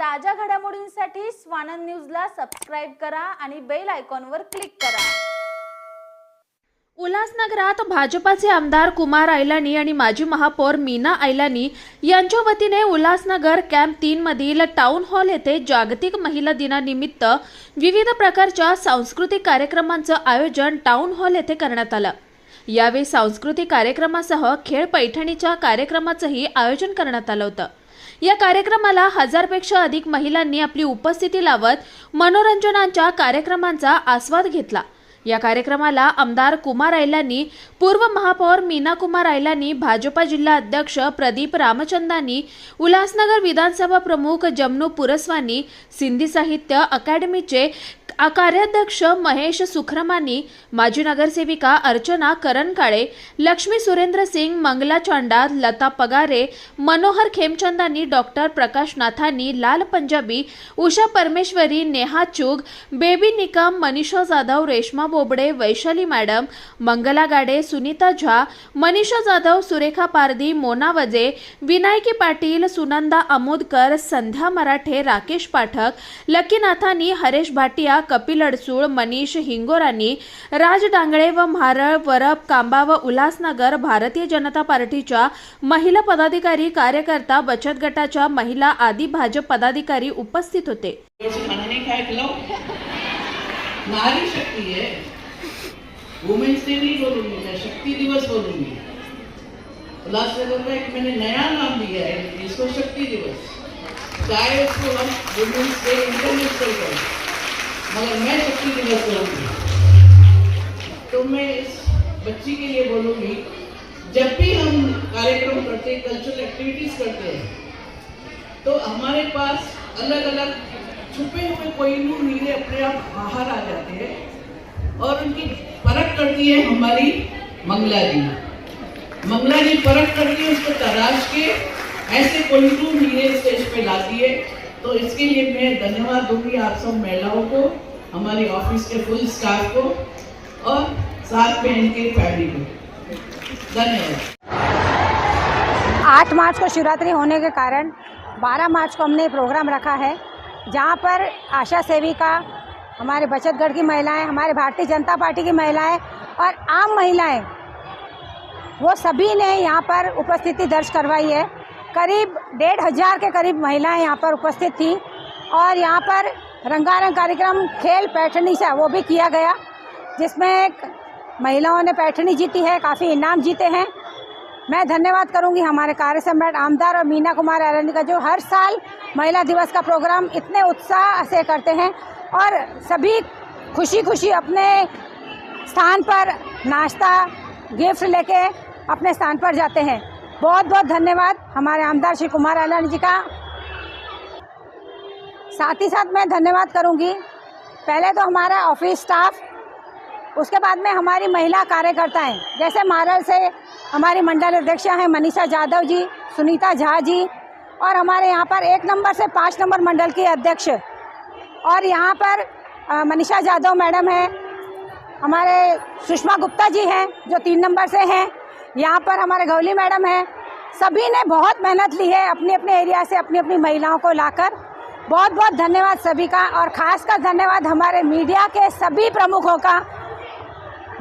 ताज्या घडामोडींसाठी स्वानंद न्यूजला सबस्क्राईब करा आणि बेल आयकॉनवर क्लिक करा. उल्हासनगरात भाजपाचे आमदार कुमार आयलानी आणि माजी महापौर मीना आयलानी यांच्या वतीने उल्हासनगर कॅम्प तीन मधील टाउन हॉल येथे जागतिक महिला दिनानिमित्त विविध प्रकारच्या सांस्कृतिक कार्यक्रमांचं आयोजन टाउन हॉल येथे करण्यात आलं. यावेळी सांस्कृतिक कार्यक्रमासह खेळ पैठणीच्या कार्यक्रमाचंही आयोजन करण्यात आलं होतं. या कार्यक्रमाला हजारपेक्षा अधिक महिलांनी आपली उपस्थिती लावत मनोरंजनाच्या कार्यक्रमांचा आस्वाद घेतला. या कार्यक्रमाला आमदार कुमार आयलांनी पूर्व महापौर मीना कुमार आयलांनी भाजपा जिल्हा अध्यक्ष प्रदीप रामचंदानी उल्हासनगर विधानसभा प्रमुख जमनू पुरस्वानी सिंधी साहित्य अकादमीचे कार्याध्यक्ष महेश सुखरमानी माजी नगरसेविका Archana Karankale Lakshmi Surendra Singh Mangala Chanda Lata Pagare Manohar Khemchandani doctor Prakash Nathani Lal Punjabi Usha Parmeshwari Neha Chugh Baby Nikam Manisha Jadhav Reshma Bobde Vaishali madam Mangala Gade Sunita Jha Manisha Jadhav Surekha Pardhi Mona वजे विनायकी पाटील सुनंदा आमोदकर संध्या मराठे राकेश पाठक लकीनाथानी हरेश भाटिया कपिल अडसूळ मनीष हिंगोरानी राज डांगळे व म्हारळ वरप कांबा व उल्हासनगर भारतीय जनता पार्टीच्या महिला पदाधिकारी कार्यकर्ता बचत गटाच्या महिला आदी भाजप पदाधिकारी उपस्थित होते. नारी शक्ति है। वुमेन्स डे नहीं बोलूँगी, मैं शक्ति दिवस बोलूँगी। उल्लासनगर का एक मैंने नया नाम दिया है, इसको शक्ति दिवस। चाहे उसको हम वुमेन्स डे इंटरनेशनल करें मगर मैं शक्ति दिवस बोलूँगी। तो मैं इस बच्ची के लिए बोलूँगी, जब भी हम कार्यक्रम करते हैं कल्चरल एक्टिविटीज़ करते हैं तो हमारे पास अलग अलग छुपे हुए कोहिनूर हीरे अपने आप बाहर आ जाते हैं और उनकी परख करती है हमारी मंगला जी। मंगला जी परख करती है उसको तराश के ऐसे कोहिनूर हीरे स्टेज पे लाती है। तो इसके लिए मैं धन्यवाद दूँगी आप सब महिलाओं को, हमारे ऑफ़िस के फुल स्टाफ को और साथ में इनके फैमिली को। धन्यवाद। आठ मार्च को शिवरात्रि होने के कारण 12 मार्च को हमने प्रोग्राम रखा है। जहाँ पर आशा सेविका, हमारे बचतगढ़ की महिलाएँ, हमारे भारतीय जनता पार्टी की महिलाएँ और आम महिलाएँ, वो सभी ने यहाँ पर उपस्थिति दर्ज करवाई है। करीब डेढ़ हज़ार के करीब महिलाएँ यहाँ पर उपस्थित थी और यहाँ पर रंगारंग कार्यक्रम, खेल पैठनी से वो भी किया गया, जिसमें महिलाओं ने पैठनी जीती है, काफ़ी इनाम जीते हैं। मैं धन्यवाद करूँगी हमारे कार्य सम्राट आमदार और मीना कुमार अरणी का, जो हर साल महिला दिवस का प्रोग्राम इतने उत्साह से करते हैं और सभी खुशी खुशी अपने स्थान पर नाश्ता, गिफ्ट लेके अपने स्थान पर जाते हैं। बहुत बहुत धन्यवाद हमारे आमदार श्री कुमार अरणी जी का। साथ ही साथ मैं धन्यवाद करूँगी। पहले तो हमारा ऑफ़िस स्टाफ, उसके बाद में हमारी महिला कार्यकर्ताएँ, जैसे मारल से हमारी मंडल अध्यक्षा हैं मनीषा जाधव जी, सुनीता झा जी और हमारे यहाँ पर एक नंबर से पाँच नंबर मंडल की अध्यक्ष और यहाँ पर मनीषा जाधव मैडम हैं, हमारे सुषमा गुप्ता जी हैं, जो तीन नंबर से हैं, यहाँ पर हमारे गौली मैडम हैं, सभी ने बहुत मेहनत ली है अपने अपने एरिया से अपनी अपनी महिलाओं को लाकर। बहुत बहुत धन्यवाद सभी का और खासकर धन्यवाद हमारे मीडिया के सभी प्रमुखों का,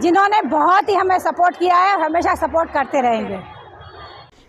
जिन्होंने बहुत ही हमें सपोर्ट किया है और हमेशा सपोर्ट करते रहेंगे।